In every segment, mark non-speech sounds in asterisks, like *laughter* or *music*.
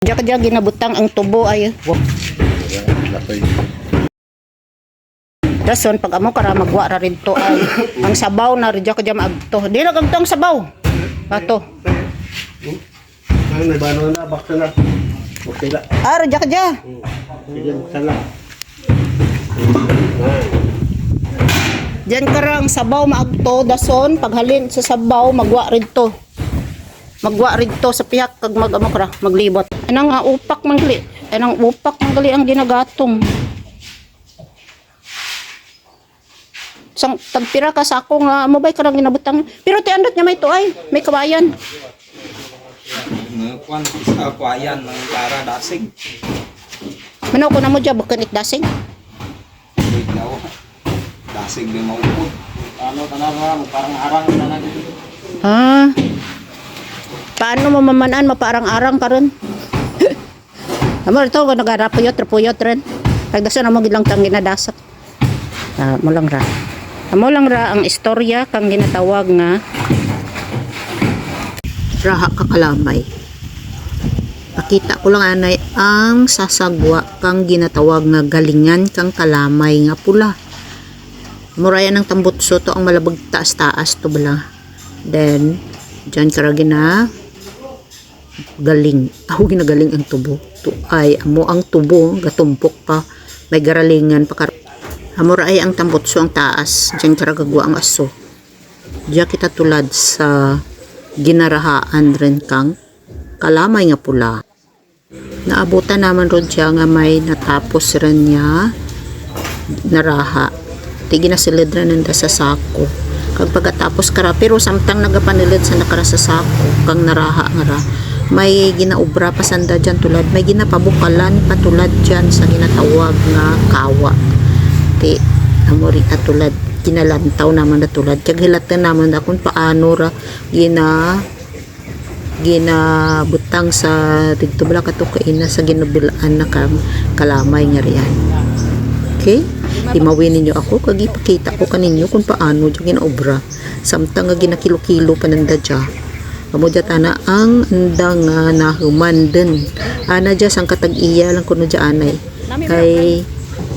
Diya ka diya ginabutang ang tubo ay. Lakoy. Dason pag amo kara magwa ra ridto ay ang sabaw na ridya ka diya maagto. Di na gagtong sabaw. Ato. Ano, may bano na, bakta na. Okay la. Ah, ridya ka diya. Sige, buksan na. Diyan kara ang sabaw maagto dason paghalin sa sabaw magwa ridto. Magwa ridto sa pihak kag mag amo kara maglibot. Anang nga upak mangli. Anang upak mangli ang ginagatong. sang tagpira ka sa ako nga mo bay karang ginabutang pero ti andot niya may tuay may kabayan Nagkuhan sa kwayan ng Lara Dasig. manaw ko na mo dya bukan it dasing Wait daw. Dasig din maupod. Ano ka na parang arang na na ha paano mo mamanaan maparang-arang karon *laughs* Amo ito ko nagarapuyot rapuyot rin. Pagdasan na mo gilang kang ginadasak ah, mo lang ra. Amo lang ra ang istorya kang ginatawag nga Raha kakalamay Pakita ko lang anay ang sasagwa kang ginatawag nga galingan kang kalamay nga pula. Muraya ng tambutso to ang malabag taas-taas to bala. Then, dyan karagi na galing. Ako ginagaling ang tubo. To ay amo ang tubo gatumpok pa. May garalingan pa Amor ay ang tambutso ang taas. Dyan karagagwa ang aso. Diya kita tulad sa ginarahaan rin kang kalamay nga pula. Naabutan naman ron siya nga may natapos rin niya naraha. Tigi na silid rin nanda sa sako. Kag pagkatapos kara, pero samtang nagapanilid sa nakara sa sako, kang naraha nga ra, may ginaubra pa sanda dyan tulad, may ginapabukalan pa tulad dyan sa ginatawag nga kawa. Ti, amori at tulad, ginalantaw naman na tulad. Kag hilatan naman na kung paano ra gina ginabutang sa kato kaina sa ginubilaan na kalamay nga riyan. Okay? Imawin ninyo ako kag ipakita ko kaninyo kung paano dyan ginaobra. Samtang nga ginakilo-kilo pananda dya. Amo dya tana ang andang nga nahuman din. Ana dya sang katag-iya lang kuno dya anay. Kay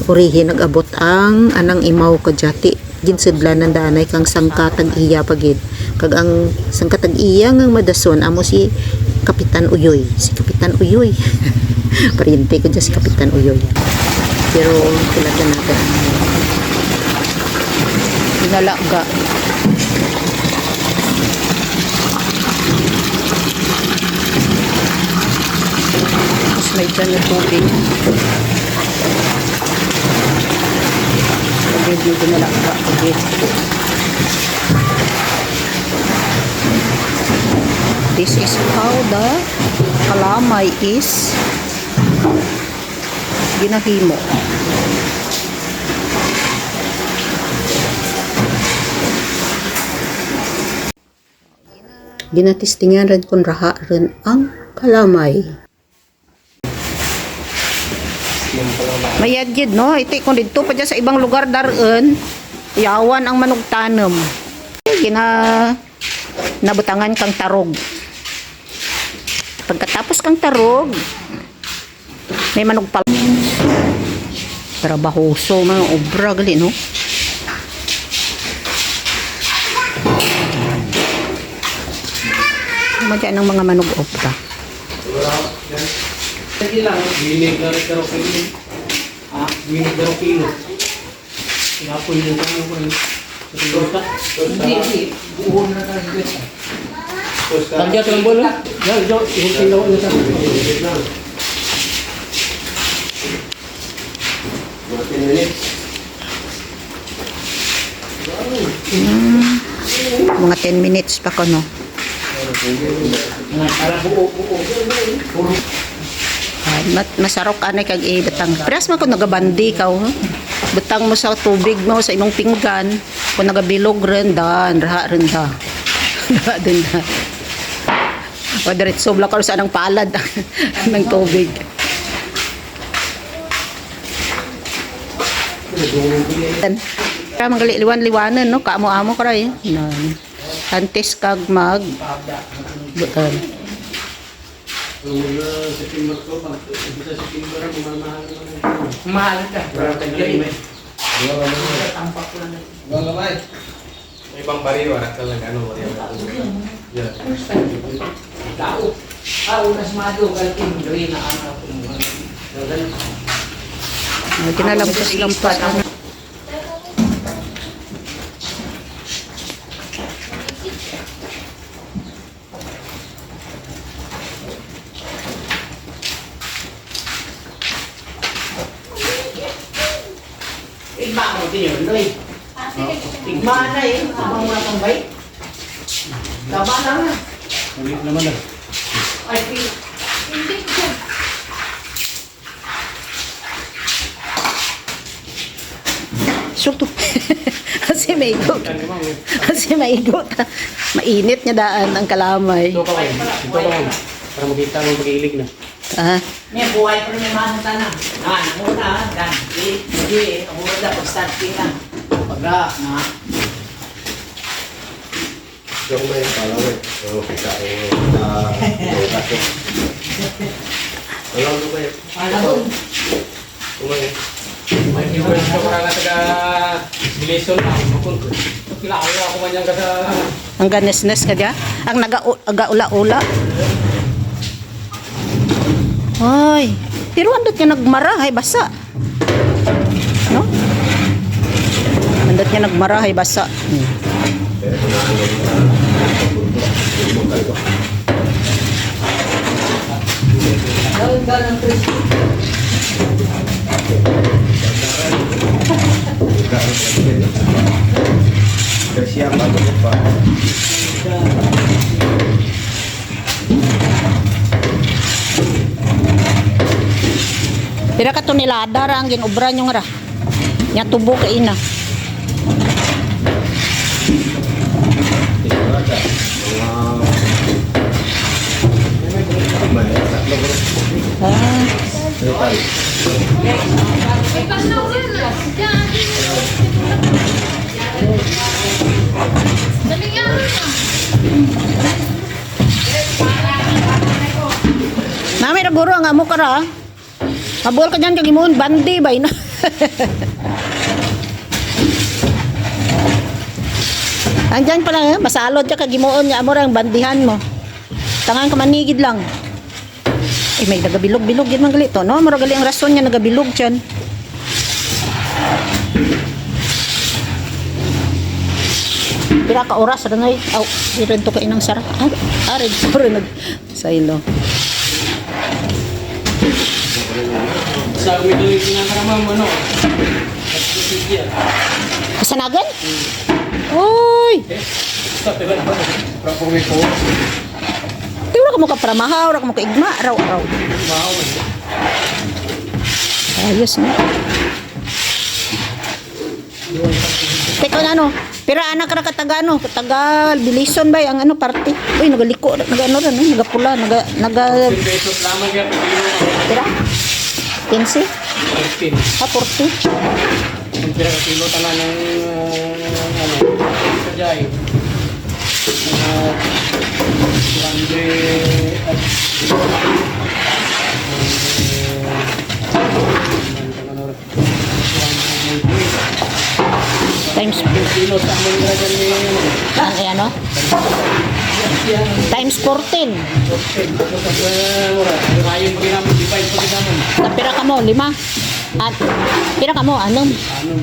urihi nag-abot ang anang imaw kadyati ginsidlan ng danay kang sangkatag iya pagid. Kag ang sangkatag iya nga madason amo si Kapitan Uyoy. Si Kapitan Uyoy. *laughs* Pariente ko dyan si Kapitan Uyoy. Pero na natin. Pinalaga tapos may dyan na tubig Pwede dito na lang ba? Pwede. This is how the kalamay is ginahimo. Ginatistingan rin kung raha rin ang kalamay. Mayad gid no, iti kung dito pa dyan sa ibang lugar daron, yawan ang manugtanom. Gina nabutangan kang tarog. Pagkatapos kang tarog, may manug pal. Trabahoso mga obra gali no. Ano dyan ang mga manug obra? Sige lang, vinegar pero kilo. Ah, vinegar kilo. Inapoy mo kami ko yun. Tosta? Hindi, hindi. Buo na tayo dito. Tagya ito ng bolo. Yan, ito. Yung kilo na sa Mga 10 minutes. Mga 10 minutes pa ko no. Para buo, buo. Puro. Mat masarok anay kag ibutang. Pres man ko nagabandi ka oh. Butang mo sa tubig mo sa imong pinggan. Kung nagabilog rin dan, raha rin da. *laughs* Raha din da. O diretso bla ka sa anang palad *laughs* ng tubig. Kaya magali liwan-liwanan no, kaamo-amo ka rin. Nan. Antes kag mag butan. Nung uh, September ko, pag sa September, mamamahal naman ang Mahal ka. Parang Galing. taglimay. Tampak ko lang. Ibang gamay. Ibang bariyo, anak ka lang, ano, bariyo. Yeah. Tao. Tao na smado. Galting. Gawin na anak ko. Galing. Ginalambos-lampas ano. Igma mo din yun, Loy. Igma na eh. Abang mga tambay. Tama na nga. Ulit naman ah. Ay, pi- Sulto. *laughs* Kasi may igot. Kasi may igot. Mainit niya daan ang kalamay. Ito ka, Wayne. Ito ka, Wayne. Para makita mo pag-iilig na. Ah, May buhay pa rin yung mga tanah. Ah, muna, dan. Di, di, ang muna pag starting na. Pagka, na. Ito ko ba yung pala, Wayne? Oo, kita ko. Ah, ito kaso. Alam mo ba yun? Alam mo, Kumay. May iwan ka para na taga Bilison na. Kilala ako man yan ka sa... ang ganesnes ka dia. Ang naga-ula-ula. Ay, pero andot niya nagmarahay basa. No? Andot niya nagmarahay basa. Hmm. gawin ka ng Chris. Siya, bago ko pa. Pira ka to nilada ra ang ginubra nyo nga ra. Nya tubo ka ina. Ah, Nami ra guro nga mo kara. Mabul ka dyan kag imon bandi bay na. *laughs* Andyan pala, eh, masalod ka kag imuon niya amo ra ang bandihan mo. Tangan ka manigid lang. Eh, may nagabilog-bilog yun mga galito, no? Mura gali ang rason niya nagabilog dyan. Pira ka oras ra ngay. Aw, diren to ka inang sara. Ah, arid puro nag saylo. Sa umito yung kinakaramam, ano? Kasanagan? Uy! Stop, diba na? May po. Di wala ka mo ka pramahaw, wala ka mo ka igma, raw, raw. Bahaw. Ayos na. Teka na ano, pira anak ka na katagano, katagal, bilison ba ang ano party. Uy, nagaliko, naga ano rin, eh, nagapula, naga, naga, 10 pesos lamang yan. Kilo. Pira? 15? 15. Ah, 40? Kung pira ka kilo tala ng... uh, ano? Kajay. Mga... Grande... At... Times, Kilo sa among dragon ni... ano, ang eh, ano? Times 14. Ako sa mura. Rayon pa ginamon, divide pa ginamon. Na pira ka mo, lima. At, pira ka mo, anong? Ano?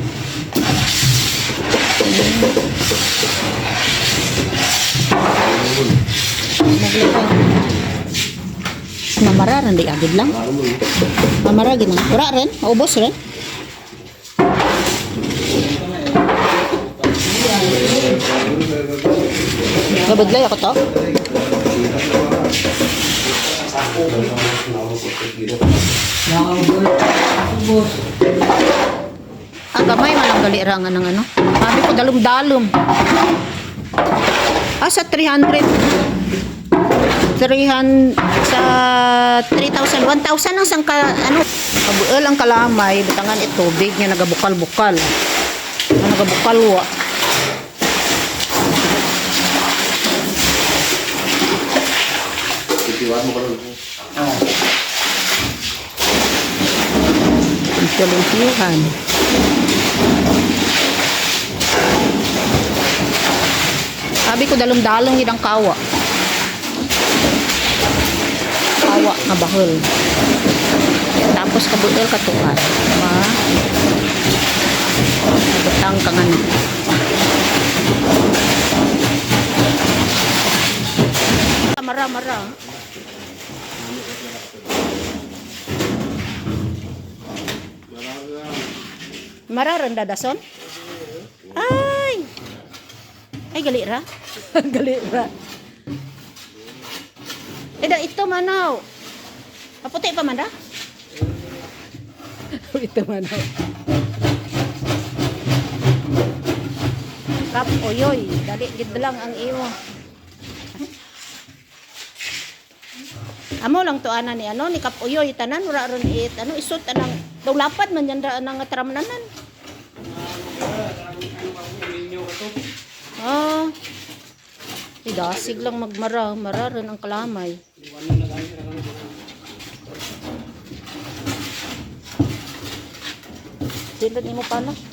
Mamararan di agad lang. Mamaragin lang. Wala rin, maubos rin. Babadlay ako to. Ang gamay man ang galirangan ng ano. Sabi ko dalum-dalum. Ah, sa 300. 300 sa 3,000 1,000 ang sangka ano kabuel ang kalamay butangan ito big niya nagabukal-bukal ano nagabukal wa Iwan mo ka lang. Oo. Kalumpiyuhan. Sabi ko dalong-dalong yun ang kawa. Kawa na bahol. Tapos kabutel katukat. Ma. Nabutang ka nga. Ano. Mara, mara. Mararan dadason? Ay! Ay, gali ra? *laughs* gali ra. Eh, da, ito manaw. Maputi pa man da? *laughs* ito manaw. Kap, oyoy. Dali, gid lang ang iyo. Amo lang to ana ni ano ni Kap Uyoy tanan ura ron it ano isot anang daw lapad man yan ra anang tramnanan. Ah. Idasig lang magmara, mara ron ang kalamay. Sino ni mo pala? Tawag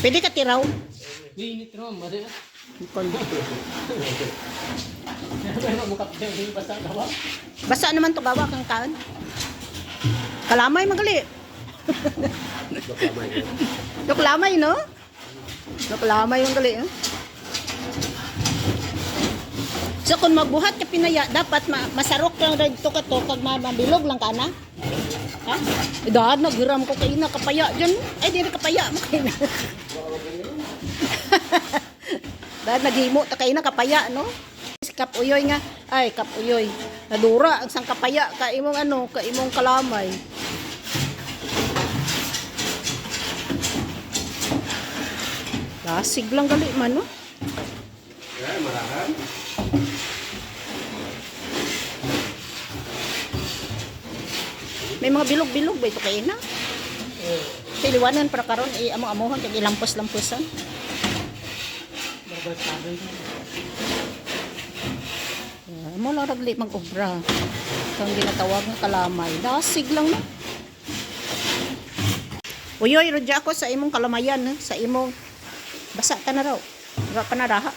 Pwede ka tiraw? Init naman, mali na. Kondo. Pero mukapit yung basta gawa. Basta naman to gawa kang kaan. Kalamay magali. Doklamay no? Doklamay yung gali. Eh? So kung magbuhat ka pinaya, dapat ma masarok lang dito ka to kag ma- mabilog lang ka na. Ha? Dahil naghiram ko kayo na kapaya dyan. Ay, di na kapaya mo kayo na. dahil naghimo ta kayo na kapaya, no? Si Kap Uyoy nga, ay Kap Uyoy, nadura ang sang kapaya ka imong ano, ka imong kalamay. Lasig lang gali man, no? Kaya, marahan. May mga bilog-bilog ba ito kayo na? Tiliwanan para karon i amo-amuhon kag ilampos-lamposan. Yeah, mo lang ragli mag-obra. Kang ginatawag ng kalamay. Lasig lang na. Uyoy, rodya ako sa imong kalamayan, eh, sa imong basa ka na raw. Pa na raha.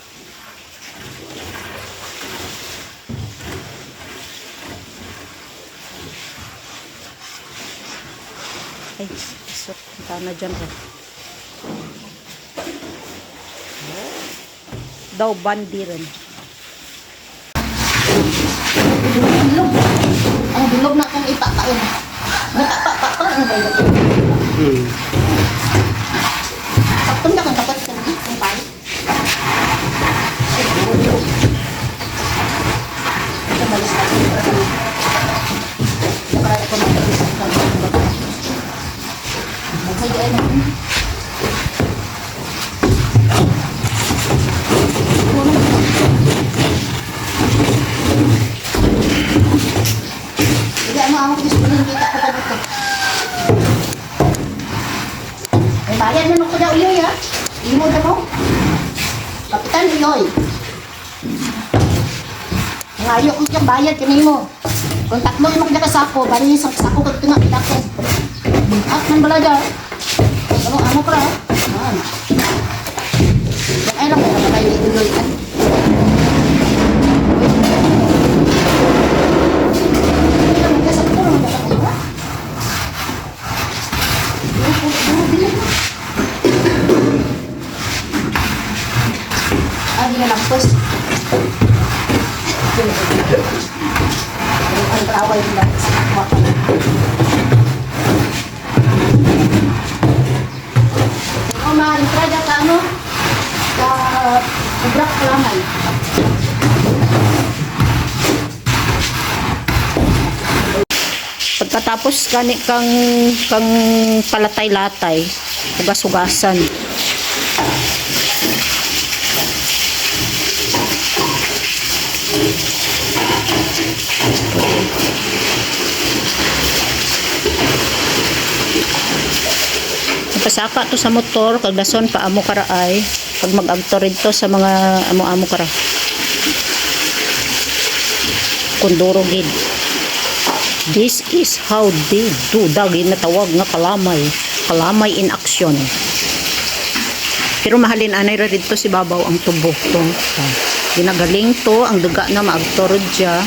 Ay, isok. Punta na dyan raw. Daw bandi rin. Bilog. Ang bilog na kong ipakain. Nagpapapapa na ba yun? Hmm. Sakto na kung Na. Hindi mo ako kita ko ko daw iyoy ha. Imo na mo. Kapitan iyoy. Ngayo ko yung bayad kanimo. Kung tatlo mo kada kasako, bali sa sako kag tunga dako. At man balaga. Ano ano Pagkatapos gani kang kang palatay-latay, ugas-ugasan. Napasaka to sa motor, kag dason pa amo kara ay pag mag-agto to sa mga amo-amo kara. Kunduro gid. This is how they do dagi na tawag nga kalamay. Kalamay in action. Pero mahalin anay ra dito si babaw ang tubo. Ginagaling to ang duga na maagtorod siya.